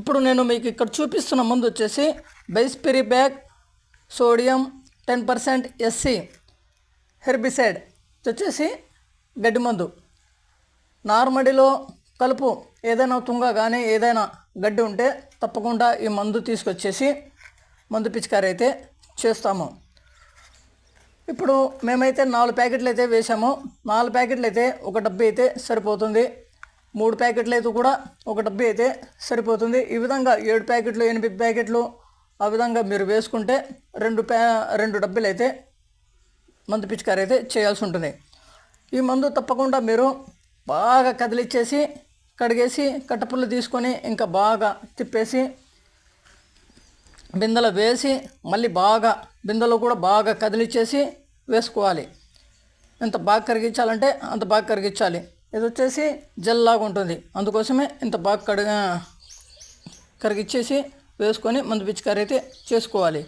ఇప్పుడు నేను మీకు ఇక్కడ చూపిస్తున్న మందు వచ్చేసి bispyribac sodium ten percent SC herbicide. వచ్చేసి గడ్డి మందు. నార్మడిలో కలుపు ఏదైనా తుంగ కానీ ఏదైనా గడ్డి ఉంటే తప్పకుండా ఈ మందు తీసుకొచ్చేసి మందు పిచికారి అయితే చేస్తాము. ఇప్పుడు మేమైతే నాలుగు ప్యాకెట్లు అయితే వేసాము నాలుగు ప్యాకెట్లు అయితే ఒక డబ్బీ అయితే సరిపోతుంది. మూడు ప్యాకెట్లు అయితే కూడా ఒక డబ్బీ అయితే సరిపోతుంది. ఈ విధంగా ఏడు ప్యాకెట్లు ఎనిమిది ప్యాకెట్లు ఆ విధంగా మీరు వేసుకుంటే రెండు ప్యా రెండు డబ్బీలు అయితే మందు పిచికారి అయితే చేయాల్సి ఉంటుంది. ఈ మందు తప్పకుండా మీరు బాగా కదిలిచ్చేసి కడిగేసి కట్టపుల్లు తీసుకొని ఇంకా బాగా తిప్పేసి బిందెలో వేసి మళ్ళీ బాగా బిందెలో కూడా బాగా కదిలిచ్చేసి వేసుకోవాలి. ఎంత బాగా కరిగించాలంటే అంత బాగా కరిగించాలి. ఇది వచ్చేసి జల్లాగా ఉంటుంది. అందుకోసమే ఇంత బాగా కడిగా కరిగిచ్చేసి వేసుకొని మందు పిచికారి అయితే చేసుకోవాలి.